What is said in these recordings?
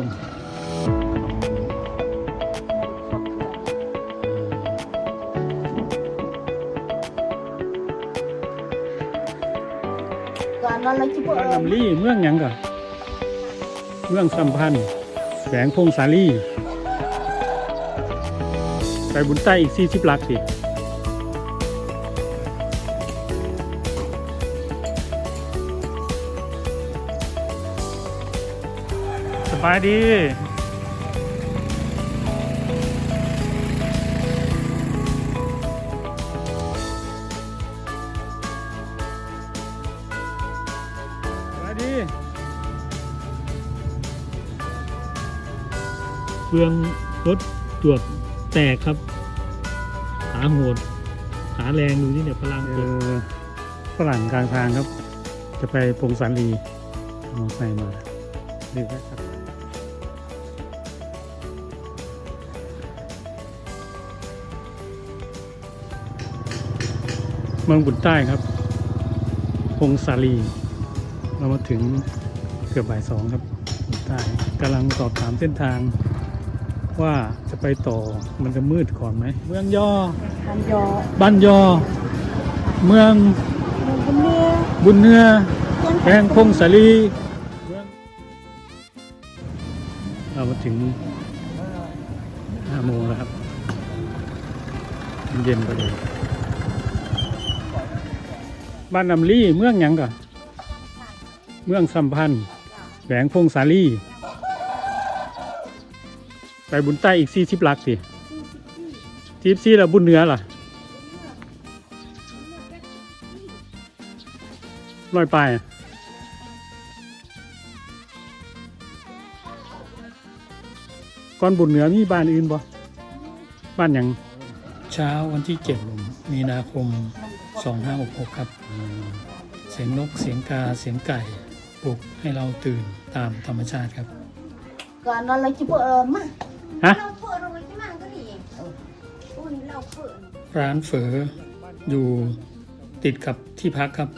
ลงก่อนนอนเราคิดว่าบ้านลำลี่เมืองหยังก่อนเมืองสัมพันธ์แขวงพงสาลีไปบุญใต้อีก40หลักสิ บายดีสวัสดีเฟืองรถตรวจแตกครับ ขาโหด ขาแรงดูที่เนี่ยพลังเออฝรั่งกลางทางครับ จะไปพงสาลีมอไซค์มาดีครับ มืองบุญใต้ครับพงสาลี เรามาถึงเกือบบ่ายสองครับบุญใต้กำลังสอบถามเส้นทาง ว่าจะไปต่อมันจะมืดก่อนไหมเมืองยอทำยอบ้านยอ เมืองมันก็เนื้อบุญเนือแพงพงสาลีเมืองเรามาถึงห้าโมงแล้วครับ เย็นพอดี บ้านนำลี่เมืองหยังก่อนเมืองสัมพันธ์แหวงพงสาลีไปบุญใต้อีกสี่สิบลักสิทีบซี่แล้วบุญเหนือล่ะลอยไปลายอะก่อนบุญเหนือมีบ้านอื่นบ่บ้านหยังเช้าวันที่7มีนาคม 2566 ครับ เสียงนกเสียงกาเสียงไก่ปลุกให้เราตื่นตามธรรมชาติครับ ก่อนนอนเราคิดว่าเออมาฮะ เราเปิดเอาไว้ที่มั่งก็ดีโอ้ยเราเปิดร้านเฝออยู่ติดกับที่พักครับ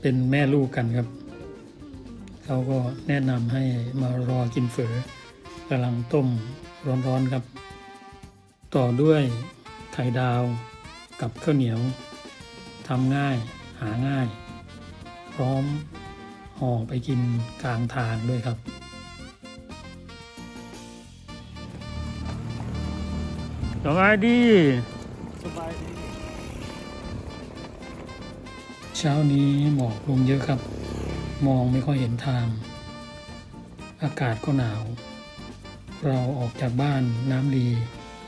เป็นแม่ลูกกันครับ เขาก็แนะนำให้มารอกินเฝอกำลังต้มร้อนๆครับ ต่อด้วยไข่ดาวกับข้าวเหนียว ทำง่ายหาง่าย พร้อมห่อไปกินกลางทางด้วยครับสบายดี เช้านี้หมอกลงเยอะครับ มองไม่ค่อยเห็นทาง อากาศก็หนาว เราออกจากบ้านน้ำลี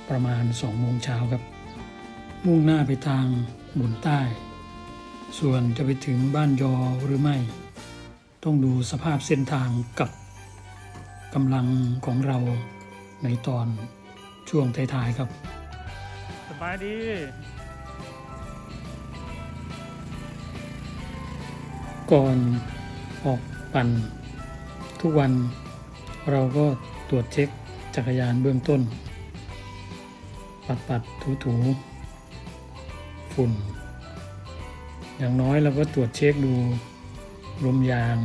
ประมาณสองโมงเช้าครับ มุ่งหน้าไปทางบุญใต้ ส่วนจะไปถึงบ้านยอหรือไม่ ต้องดูสภาพเส้นทางกับกำลังของเราในตอนช่วงท้ายๆครับ สบายดี ก่อนออกปั่น ทุกวันเราก็ตรวจเช็คจักรยานเบื้องต้น ปัดปัดถูถูฝุ่น อย่างน้อยเราก็ตรวจเช็คดูลมยาง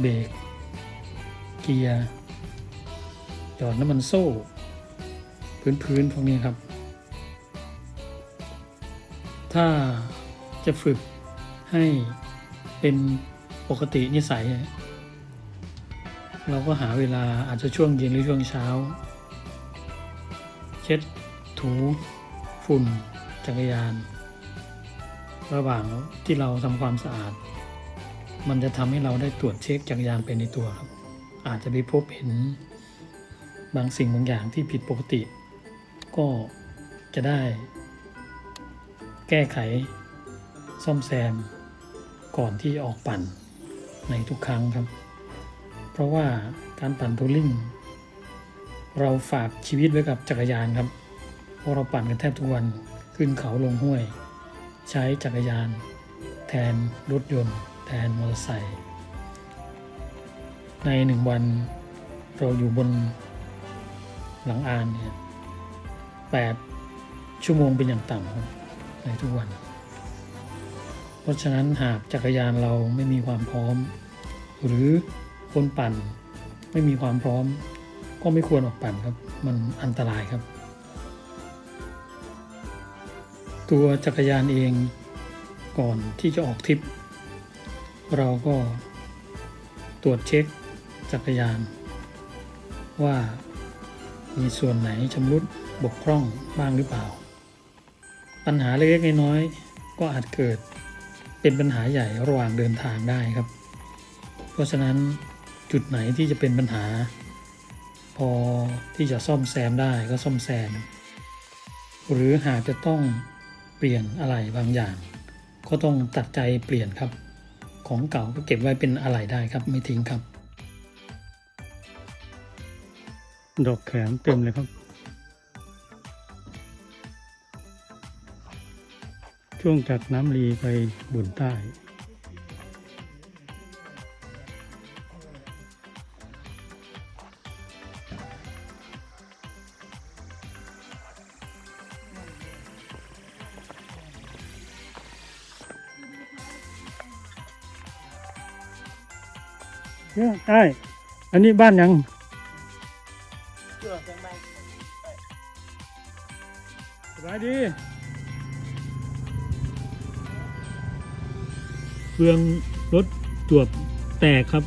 เบรกเกียร์หยอดน้ำมันโซ่ พื้นๆพวกนี้ครับ ถ้าจะฝึกให้เป็นปกตินิสัย เราก็หาเวลาอาจจะช่วงเย็นหรือช่วงเช้า เช็ดถูฝุ่นจักรยาน ระหว่างที่เราทำความสะอาด มันจะทำให้เราได้ตรวจเช็คจักรยานไปในตัวครับ อาจจะไปพบเห็นบางสิ่งบางอย่างที่ผิดปกติ ก็จะได้ แก้ไขซ่อมแซมก่อนที่ออกปั่นในทุกครั้งครับ เพราะว่าการปั่นทัวริ่งเราฝากชีวิตไว้กับจักรยานครับ เพราะเราปั่นกันแทบทุกวันขึ้นเขาลงห้วย ใช้จักรยาน แทนรถยนต์ แทนมอเตอร์ไซค์ในหนึ่งวันเราอยู่บนหลังอานเนี่ยแปดชั่วโมงเป็นอย่างต่ำในทุกวัน เพราะฉะนั้นหากจักรยานเราไม่มีความพร้อม หรือคนปั่นไม่มีความพร้อม ก็ไม่ควรออกปั่นครับ มันอันตรายครับ ตัวจักรยานเองก่อนที่จะออกทริป เราก็ตรวจเช็คจักรยาน ว่ามีส่วนไหนชำรุดบกพร่องบ้างหรือเปล่า ปัญหาเล็กๆน้อยๆก็อาจเกิดเป็นปัญหาใหญ่ระหว่างเดินทางได้ครับ เพราะฉะนั้นจุดไหนที่จะเป็นปัญหา พอที่จะซ่อมแซมได้ก็ซ่อมแซม หรือหากจะต้อง ปลี่ยนอะไรบางอย่าง ก็ต้องตัดใจเปลี่ยนครับ ของเก่าก็เก็บไว้เป็นอะไรได้ครับไม่ทิ้งครับ ดอกแขมเต็มเลยครับ ช่วงจากน้ำรีไปบุญใต้ เนี่ยได้ อันนี้บ้านยังเกือบจังไปสบายดีเฟืองรถจวบแตกครับ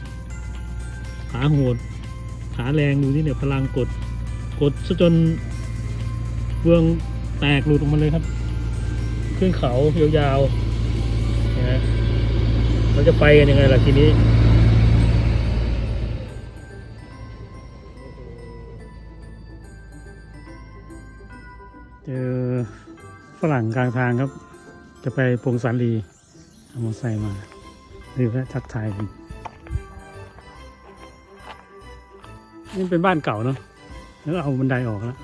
ขาโหด ขาแรงดูนี่เนี่ยพลังกด กดซะจนเฟืองแตกหลุดออกมาเลยครับ ขึ้นเขายาวๆนะฮะเราจะไปกันยังไงล่ะทีนี้ รั่งกลางทางครับ จะไปพงสาลีเอามอไซค์มาหรือว่าทักทายกันนี่เป็นบ้านเก่าเนาะแล้วเอาบันไดออกแล้ว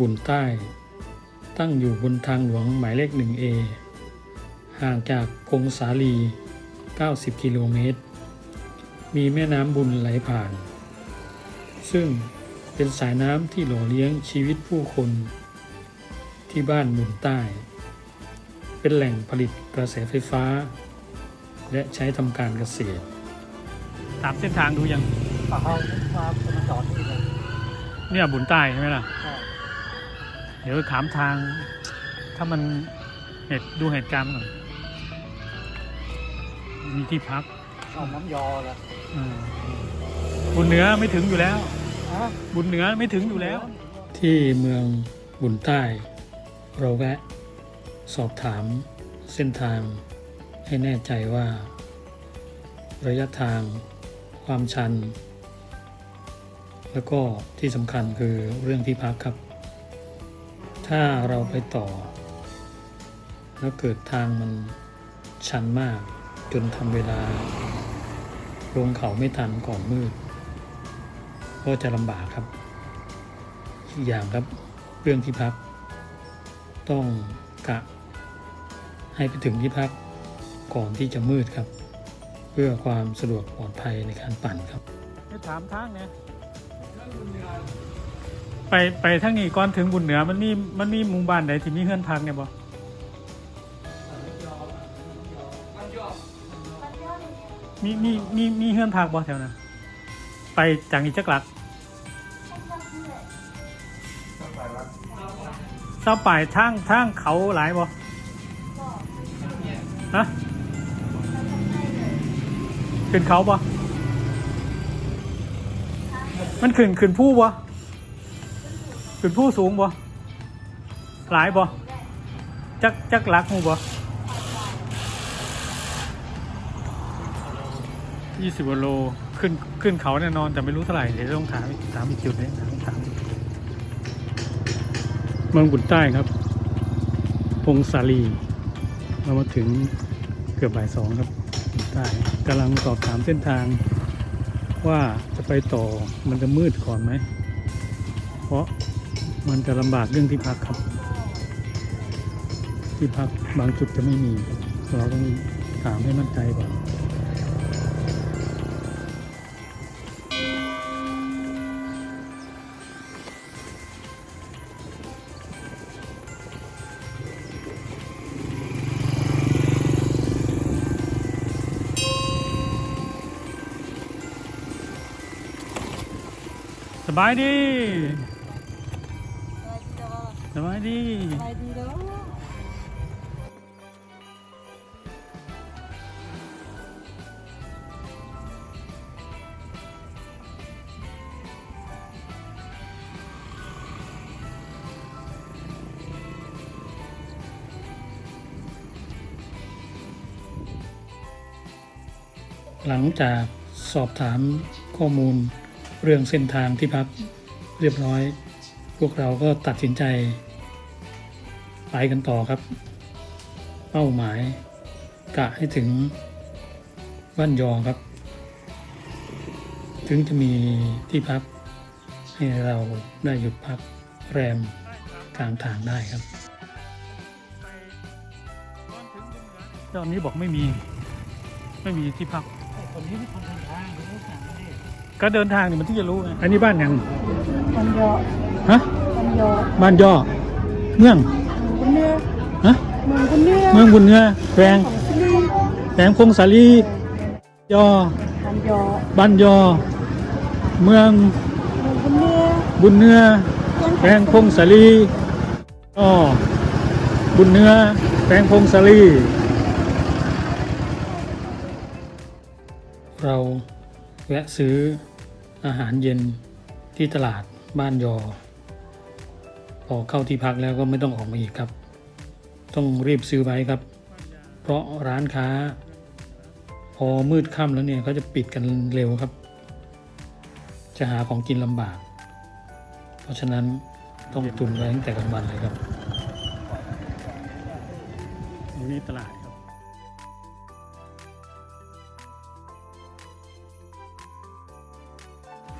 บุญใต้ ตั้งอยู่บนทางหลวงหมายเลข 1A ห่างจากพงสาลี 90 กิโลเมตร มีแม่น้ำบุญไหลผ่าน ซึ่งเป็นสายน้ำที่หล่อเลี้ยงชีวิตผู้คน ที่บ้านบุญใต้ เป็นแหล่งผลิตกระแสไฟฟ้า และใช้ทำการเกษตร ตามเส้นทางดูยังป่าเขามามาจอดนี่เลยเนี่ยบุญใต้ใช่ไหมล่ะใช่ เดี๋ยวถามทาง ถ้ามันเหตุดูเหตุการณ์ก่อนมีที่พักเอาน้ำยอเลยอืมบุญเหนือไม่ถึงอยู่แล้วฮะบุญเหนือไม่ถึงอยู่แล้ว ที่เมืองบุญใต้ เราแวะสอบถามเส้นทางให้แน่ใจว่า ระยะทางความชัน แล้วก็ที่สำคัญคือเรื่องที่พักครับ ถ้าเราไปต่อ แล้วเกิดทางมันชันมาก จนทำเวลา ลงเขาไม่ทันก่อนมืด ก็จะลำบากครับ อีกอย่างครับเรื่องที่พัก ต้องกะ ให้ไปถึงที่พักก่อนที่จะมืดครับ เพื่อความสะดวกปลอดภัยในการปั่นครับให้ถามทางเนี่ย ไปไปทางนี้ก่อนถึงบุญเหนือมันมีมันมีหมู่บ้านใดที่มีเฮือนพักเนี่ยบ่มีมีมีมีเฮือนพักบ่แถวนั้นไปจากนี้จักหลักเสาป่ายทางทางเขาหลายบ่ฮะขึ้นเขาบ่มันขึ้นขึ้นผู้บ่ ขึ้นผู้สูงบ่หลายบ่จักจักหลักหูบ่ยี่สิบโลขึ้นขึ้นเขาแน่นอนแต่ไม่รู้เท่าไหร่เดี๋ยวต้องถามอีกถามอีกจุดนึงถามถามเมืองบุญใต้ครับ พงศาลี เรามาถึงเกือบบ่ายสองครับบุญใต้กำลังสอบถามเส้นทาง ว่าจะไปต่อมันจะมืดก่อนไหม เพราะ มันจะลำบากเรื่องที่พักครับ ที่พักบางจุดจะไม่มี เราต้องถามให้มั่นใจก่อนสบายดี สบายดีไปดีเด้อหลังจากสอบถามข้อมูลเรื่องเส้นทางที่พักเรียบร้อย พวกเราก็ตัดสินใจ ไปกันต่อครับ เป้าหมาย กะให้ถึงบ้านยอครับ ถึงจะมีที่พัก ให้เราได้หยุดพักแรมกลางทางได้ครับ ตอนนี้บอกไม่มี ไม่มีที่พัก คนนี้ที่คนทางทางรู้จักไหมก็เดินทางเนี่ยมันที่จะรู้ไงอันนี้บ้านยัง มันยอ ฮะมันยอบ้านย่อเมืองคนเนื้อฮะเมืองคนเนื้อเมืองบุญเนื้อแขวงของซิลีแขวงพงศาลีย่อมันยอบ้านย่อเมืองเมืองคนเนื้อบุญเนื้อแขวงพงศาลีย่อบุญเนื้อแขวงพงศาลีเราแวะซื้ออาหารเย็นที่ตลาดบ้านยอ พอเข้าที่พักแล้วก็ไม่ต้องออกมาอีกครับ ต้องรีบซื้อไว้ครับ เพราะร้านค้า พอมืดค่ำแล้วเนี่ยเขาจะปิดกันเร็วครับ จะหาของกินลำบาก เพราะฉะนั้นต้องตุนไว้ตั้งแต่กลางวันเลยครับตรงนี้ตลาดครับ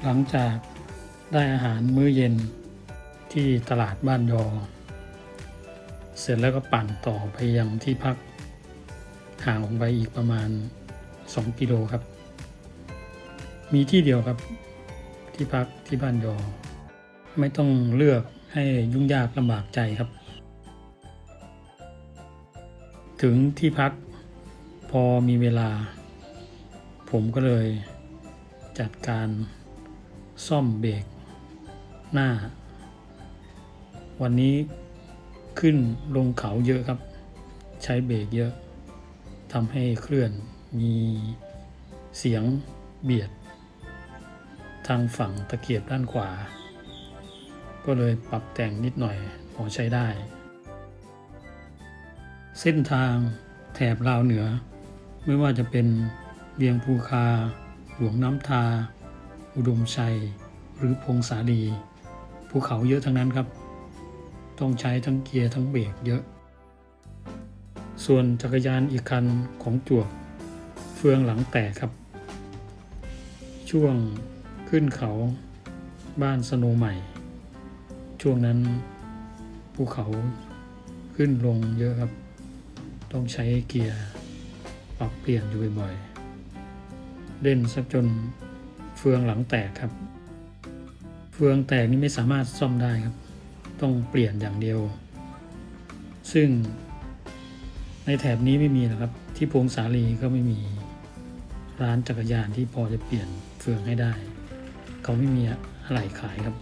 หลังจากได้อาหารมื้อเย็น ที่ตลาดบ้านยอ เสร็จแล้วก็ปั่นต่อไปยังที่พักห่างออกไปอีกประมาณ 2 กิโลครับ มีที่เดียวครับที่พักที่บ้านยอ ไม่ต้องเลือกให้ยุ่งยากลำบากใจครับ ถึงที่พักพอมีเวลา ผมก็เลยจัดการซ่อมเบรกหน้า วันนี้ขึ้นลงเขาเยอะครับ ใช้เบรกเยอะทำให้เคลื่อนมีเสียงเบียด ทางฝั่งตะเกียบด้านขวา ก็เลยปรับแต่งนิดหน่อยพอใช้ได้ เส้นทางแถบลาวเหนือ ไม่ว่าจะเป็นเวียงภูคา หลวงน้ำทา อุดมชัย หรือพงสาลีภูเขาเยอะทั้งนั้นครับ ต้องใช้ทั้งเกียร์ทั้งเบรกเยอะ ส่วนจักรยานอีกคันของจวบเฟืองหลังแตกครับ ช่วงขึ้นเขาบ้านสโนใหม่ ช่วงนั้นภูเขาขึ้นลงเยอะครับ ต้องใช้เกียร์ปรับเปลี่ยนอยู่บ่อยๆเล่นสักจนเฟืองหลังแตกครับ เฟืองแตกนี่ไม่สามารถซ่อมได้ครับ ต้องเปลี่ยนอย่างเดียว ซึ่งในแถบนี้ไม่มีนะครับ ที่พงสาลีก็ไม่มีร้านจักรยานที่พอจะเปลี่ยนเฟืองให้ได้ เขาไม่มีอะไรขายครับ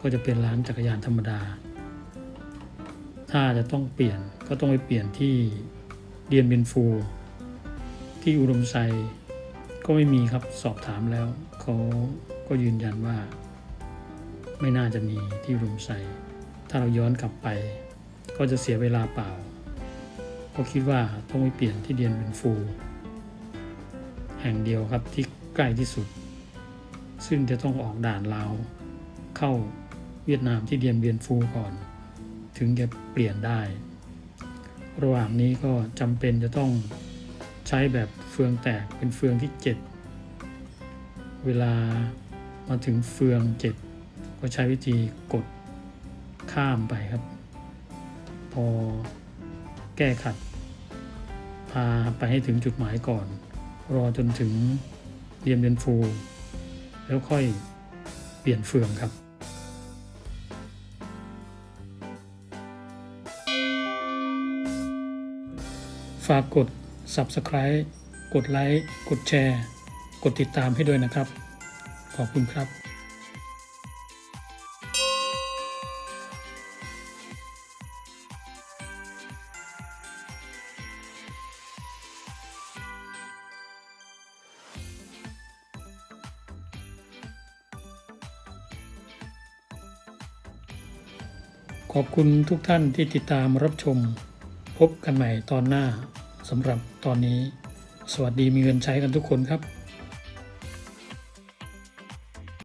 ก็จะเป็นร้านจักรยานธรรมดา ถ้าจะต้องเปลี่ยนก็ต้องไปเปลี่ยนที่เดียนเบนฟู ที่อุดมไซก็ไม่มีครับสอบถามแล้ว เขาก็ยืนยันว่า ไม่น่าจะมีที่อุดมไซ ถ้าเราย้อนกลับไป ก็จะเสียเวลาเปล่าก็คิดว่าต้องไปเปลี่ยนที่เดียนเบนฟู แห่งเดียวครับที่ใกล้ที่สุด ซึ่งจะต้องออกด่านลาว เข้าเวียดนามที่เดียนเบียนฟูก่อน ถึงจะเปลี่ยนได้ ระหว่างนี้ก็จำเป็นจะต้องใช้แบบเฟืองแตกเป็นเฟืองที่ 7 เวลามาถึงเฟือง 7 ก็ใช้วิธีกด ข้ามไปครับ พอแก้ขัด พาไปให้ถึงจุดหมายก่อน รอจนถึงเดียนเบียนฟู แล้วค่อยเปลี่ยนเฟืองครับฝากกด Subscribe กดไลค์ กดแชร์ กดติดตามให้ด้วยนะครับ ขอบคุณครับ ขอบคุณทุกท่านที่ติดตามรับชม พบกันใหม่ตอนหน้าสำหรับตอนนี้ สวัสดีมีเงินใช้กันทุกคนครับ